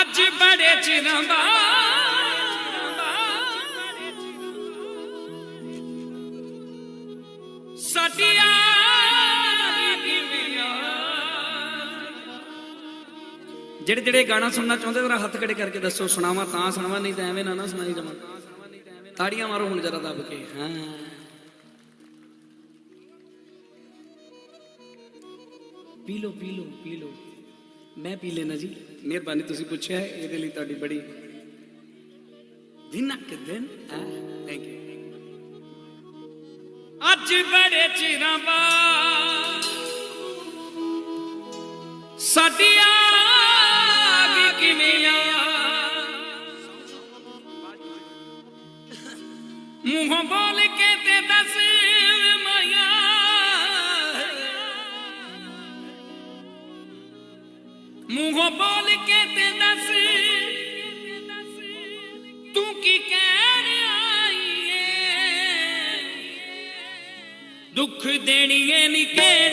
ਅੱਜ ਬੜੇ ਚਿਰਾਂ ਦਾ। ਸਦੀਆਂ ਜਿਹੜੇ ਜਿਹੜੇ ਗਾਣਾ ਸੁਣਨਾ ਚਾਹੁੰਦੇ, ਜਰਾ ਹੱਥ ਖੜੇ ਕਰਕੇ ਦੱਸੋ, ਸੁਣਾਵਾਂ ਤਾਂ ਸੁਣਾਵਾਂ, ਨਹੀਂ ਤਾਂ ਐਵੇਂ ਨਾ ਨਾ ਸੁਣਾਈ ਜਾਵਾਂ। ਤਾੜੀਆਂ ਮਾਰੋ ਹੁਣ ਜਰਾ ਦੱਬ ਕੇ, ਹਾਂ। ਪੀ ਲੋ ਪੀ ਲੋ ਪੀ ਲੋ ਮੈਂ ਪੀ ਲੈਣਾ ਜੀ, ਮਿਹਰਬਾਨੀ ਤੁਸੀਂ ਪੁੱਛਿਆ, ਇਹਦੇ ਲਈ ਤੁਹਾਡੀ ਬੜੀ ਦਿਨਕ ਦਿਨ ਥੈਂਕ ਯੂ ਅੱਜ ਬੜੇ ਚਿਰਾਂ ਬਾਅਦ ਸਾਡੀ ਬੋਲ ਕੇ ਤੇ ਦੱਸ ਮੂੰਹੋਂ ਬੋਲ ਕੇ ਤੇ ਦੱਸ। ਤੂੰ ਕੀ ਕਹਿ ਰਿਹਾ ਏ? ਦੁੱਖ ਦੇਣੀਏ ਨਿਕੇ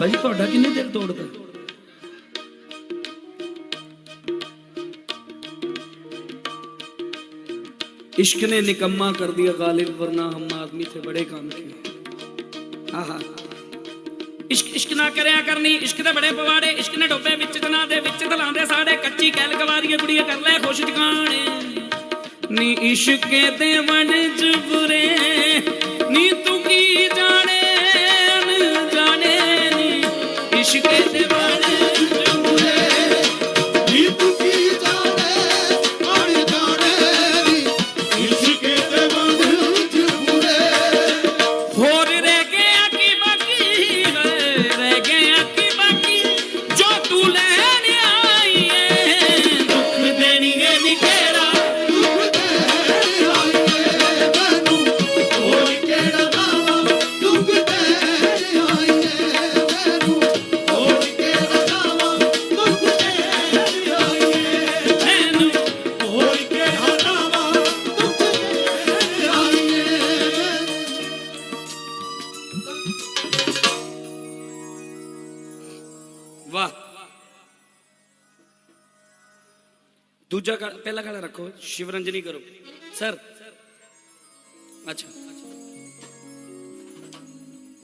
ਤੁਹਾਡਾ ਕਿੰਨੇ ਦਿਲ ਤੋੜਦਾ इश्क ने निकम्मा कर दिया गालिब वरना हम आदमी थे बड़े काम के आहा ਇਸ਼ਕ ਇਸ਼ਕ ਨਾ ਕਰਿਆ ਕਰਨੀ ਇਸ਼ਕ ਦੇ ਬੜੇ ਪਵਾੜੇ ਇਸ਼ਕ ਨੇ ਡੋਬੇ ਵਿੱਚ ਜਨਾ ਦੇ ਵਿੱਚ ਦਲਾਂਦੇ ਸਾਡੇ ਕੱਚੀ ਕੈਲ ਕਵਾਰੀਏ ਕੁੜੀਏ ਕਰ ਲੈ ਖੁਸ਼ ਟਿਕਾਣੇ ਨੀ ਇਸ਼ਕੇ ਦੇ ਵਣ ਜਬਰੇ ਨੀ ਤੂੰ ਕੀ ਜਾਣੇ ਇਸ਼ਕੇ ਵਾਹ। ਦੂਜਾ ਪਹਿਲਾ ਗਾਣਾ ਰੱਖੋ ਸ਼ਿਵਰੰਜਨੀ ਕਰੋ। ਸਰ। ਅੱਛਾ।